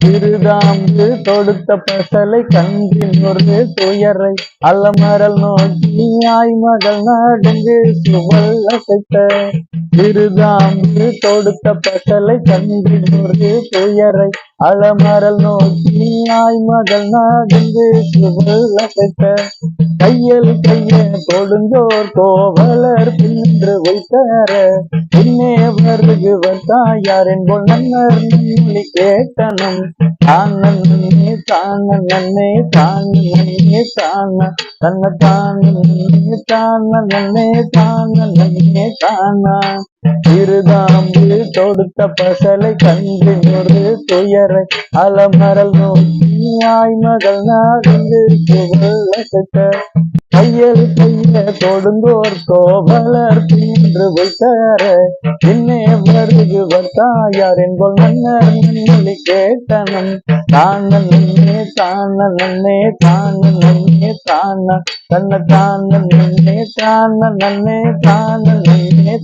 சிறுதாம்பு தொடுத்த பசலை கன்றின் ஒரு துயரை அல்லமரல் நோக்கி ஆய் மகள் நாடுங்கு சுவல்ல அசைத்த? சிறுதாம்பு தொடுத்த பசலை கன்றின் ஒரு துயரை அலமரல் நோக்கி ஆய் மகள் நாடுங்கு சுவல்ல அசைத்த? கையல் கைய கொடுந்தோர் கோவலர் பின்று வைத்தார பின்னே வருகுவன் தாயார் என்போல் நன்னர் நன்னி கேட்டனம். தான நன்னே தான நன்னே தான நன்னே தான தன்ன தான நன்னே தான நன்னே தான நன்னே தானா இருதாம்பு தொடுத்த பசலை கண்டு ஒரு துயரை அலமரல் நோக்கி ஆய்மகள் நாடுந்து சுவல்ல கையல் கைய கொடுங்கோர் கோவலர் தின்று வைத்தார என்னே வருகுவர் தாயார் என்போல் மன்னர் நன்னொலி கேட்டனம் தான நன்னே தான நன்னே தான நன்னே தான தன்ன தான நன்னே தான நன்னே தான நன்னே